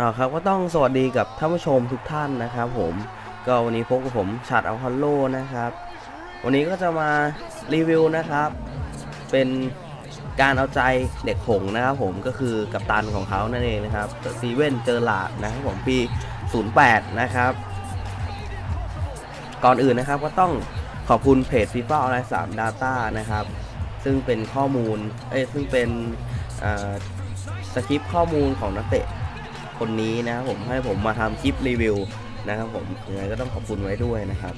อ่าครับก็ต้องสวัสดีกับท่านผู้ชมทุกท่านนะครับผมก็วันนี้พบกับผมชัดอัลฮอลโลนะครับ วันนี้ก็จะมารีวิวนะครับ เป็นการเอาใจเด็กหงส์นะครับผมก็คือกัปตันของเขานั่นเองนะครับสตีเว่นเจอร์ลาดนะครับผมปี 08 นะครับ ก่อนอื่นนะครับก็ต้องขอบคุณเพจ FIFA Online 3 Data นะครับ ซึ่งเป็นข้อมูลเอ้ยซึ่งเป็นสคริปต์ข้อมูลของนักเตะ คนนี้นะครับผมให้ผมมาทำคลิปรีวิวนะครับผมยังไงก็ต้องขอบคุณไว้ด้วยนะครับ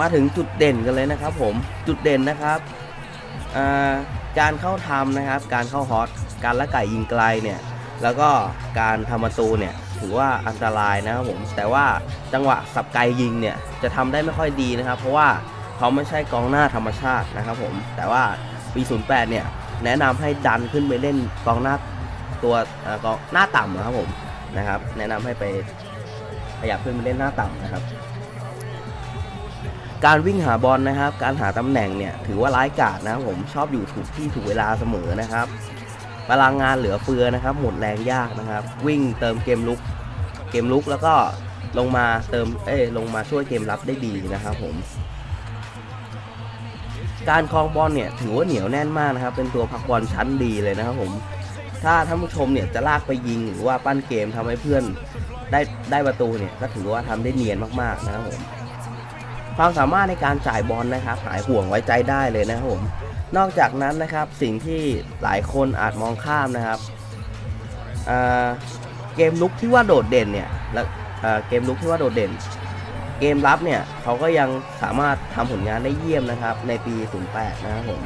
มาถึงจุดเด่นกันเลยนะครับผมจุดเด่นนะครับการเข้าทำนะครับ การเข้าฮอตการละไก่ยิงไกลเนี่ยแล้วก็การทำประตูเนี่ยถือว่าอันตรายนะครับผมแต่ว่าจังหวะสับไกลยิงเนี่ยจะทำได้ไม่ค่อยดีนะครับ เพราะว่าเขาไม่ใช่กองหน้าธรรมชาตินะครับผมแต่ว่าปี 08 เนี่ยแนะนำให้ดันขึ้นไปเล่นกองหน้า ตัวกองหน้าต่ำนะครับผมนะครับ แนะนำให้ไปขยับขึ้นไปเล่นหน้าต่ำนะครับ การวิ่งหาบอลนะครับ การหาตำแหน่งเนี่ยถือว่าร้ายกาจนะครับผมชอบอยู่ถูกที่ถูกเวลาเสมอนะครับพลังงานเหลือเฟือนะครับ หมดแรงยากนะครับ วิ่งเติมเกมลุก เกมลุกแล้วก็ลงมาเติมเอ้ลงมาช่วยเกมรับได้ดีนะครับผมการคลองบอลเนี่ยถือว่าเหนียวแน่นมากนะครับ เป็นตัวพักบอลชั้นดีเลยนะครับผม ถ้าท่านผู้ชมเนี่ยจะลากไปยิงหรือว่าปั้นเกมทำให้เพื่อนได้ได้ประตูเนี่ยก็ถือว่าทำได้เนียนมากๆนะครับผมความสามารถในการจ่ายบอลนะครับ หายห่วงไว้ใจได้เลยนะครับผมนอกจากนั้นนะครับสิ่งที่หลายคนอาจมองข้ามนะครับเกมลุกที่ว่าโดดเด่นเนี่ยและเกมลุกที่ว่าโดดเด่น เกมรับเนี่ยเขาก็ยังสามารถทำผลงานได้เยี่ยมนะครับในปี 08 นะครับผม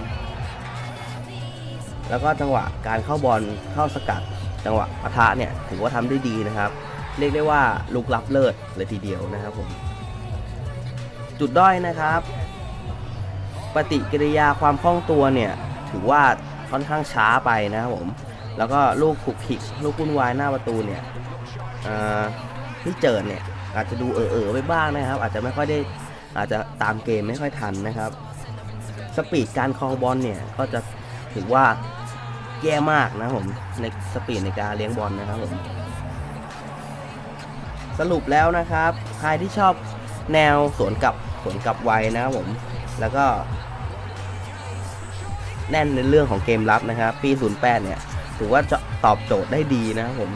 แล้วก็จังหวะการเข้าบอลเข้าสกัด จังหวะปะทะเนี่ยถือว่าทำได้ดีนะครับ เรียกได้ว่าลุกลับเลิศเลยทีเดียวนะครับผมจุดด้อยนะครับ ปฏิกิริยาความคล่องตัวเนี่ยถือว่าค่อนข้างช้าไปนะครับผม แล้วก็ลูกขุกขิกลูกวุ่นวายหน้าประตูเนี่ยที่เจิดเนี่ยอาจจะดูเออเออไปบ้างนะครับ อาจจะไม่ค่อยได้อาจจะตามเกมไม่ค่อยทันนะครับ สปีดการคลองบอลเนี่ยก็จะ ถือว่าแย่มากนะผมในสปีดในการเลี้ยงบอลนะครับผมสรุปแล้วนะครับ ใครที่ชอบแนวสวนกลับสวนกลับไวนะครับผมแล้วก็ แน่นในเรื่องของเกมรับนะครับ ปี 08 เนี่ย ถือว่าจะตอบโจทย์ได้ดีนะครับผม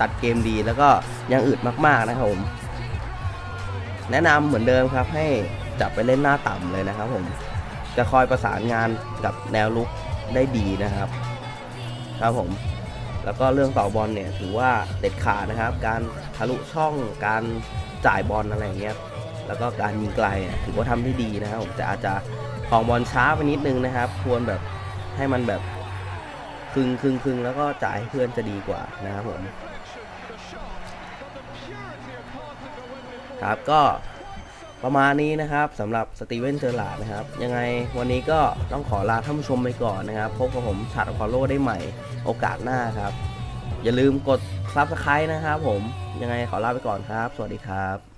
ตัดเกมดีแล้วก็ยังอึดมาก ๆ นะครับผม แนะนำเหมือนเดิมครับ ให้จับไปเล่นหน้าต่ำเลยนะครับผม จะคอยประสานงานกับแนวลุก ได้ดีนะครับ ครับผม แล้วก็เรื่องต่อบอลเนี่ยถือว่าเด็ดขาดนะครับ การทะลุช่องการจ่ายบอลอะไรอย่างเงี้ย แล้วก็การยิงไกลเนี่ยถือว่าทำได้ดีนะครับผมแต่อาจจะของบอลช้าไปนิดนึงนะครับ ควรแบบให้มันแบบคึงคึงคึงแล้วก็จ่ายเพื่อนจะดีกว่านะครับผม ครับก็ ประมาณนี้นะครับสำหรับสตีเวนเจอร์ลาดนะครับ ยังไงวันนี้ก็ต้องขอลาท่านผู้ชมไปก่อนนะครับ พบกับผมชาดคอโลได้ใหม่โอกาสหน้าครับ อย่าลืมกดซับสไครต์นะครับผมยังไงขอลาไปก่อนครับ สวัสดีครับ